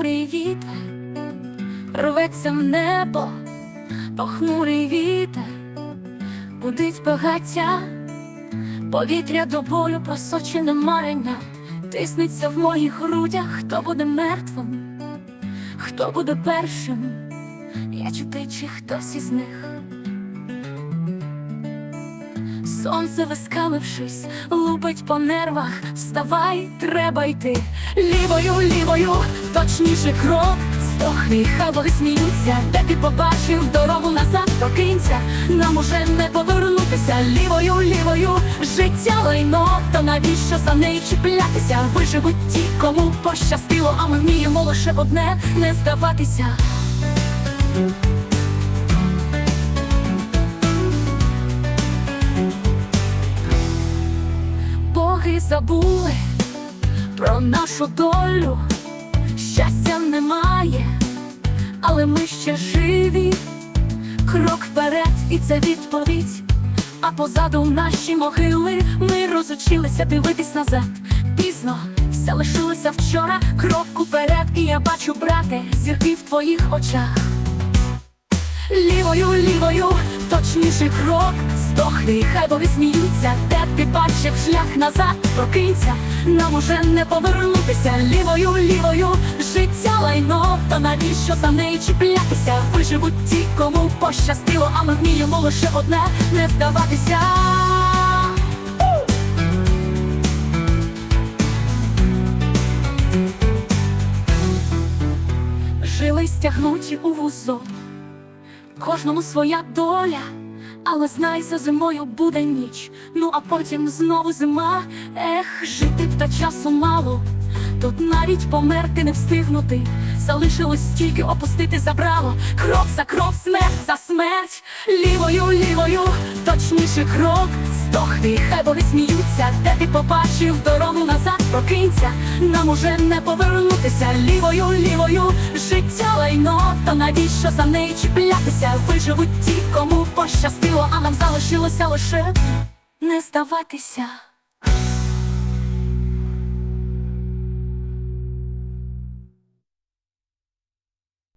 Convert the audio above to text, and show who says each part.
Speaker 1: похмурий вітер, рветься в небо, похмурий вітер, будить багаття, повітря до болю просочене марення, тиснеться в моїх грудях, хто буде мертвим, хто буде першим, я чи ти, чи хтось із них. Сонце вискалившись, лупить по нервах, вставай, треба йти. Лівою, лівою, точніше крок, стохни, хай боги сміються, де ти побачив дорогу назад, прокинься, нам уже не повернутися. Лівою, лівою, життя лайно, то навіщо за неї чіплятися? Виживуть ті, кому пощастило, а ми вміємо лише одне не здаватися. Забули про нашу долю, щастя немає, але ми ще живі. Крок вперед, і це відповідь. А позаду наші могили ми розучилися дивитись назад. Пізно все лишилося вчора. Крок уперед, і я бачу, брате, зірки в твоїх очах. Лівою, лівою, точніший крок, здохни, хай боги сміються, де ти бачив шлях назад, прокинься, нам уже не повернутися. Лівою, лівою, життя лайно, та навіщо за неї чіплятися? Виживуть ті, кому пощастило, а ми вміємо лише одне не здаватися. Жили стягнуті у вузок. Кожному своя доля, але знай, за зимою буде ніч. Ну а потім знову зима. Ех, жити б та часу мало. Тут навіть померти не встигнути. Залишилось тільки опустити забрало. Крок за крок, смерть за смерть. Лівою, лівою, точніше крок. Здохни, хай боги сміються, де ти побачив дорогу назад, прокинься, нам уже не повернутися лівою, лівою, життя лайно, та навіщо за неї чіплятися? Виживуть ті, кому пощастило, а нам залишилося лише не здаватися.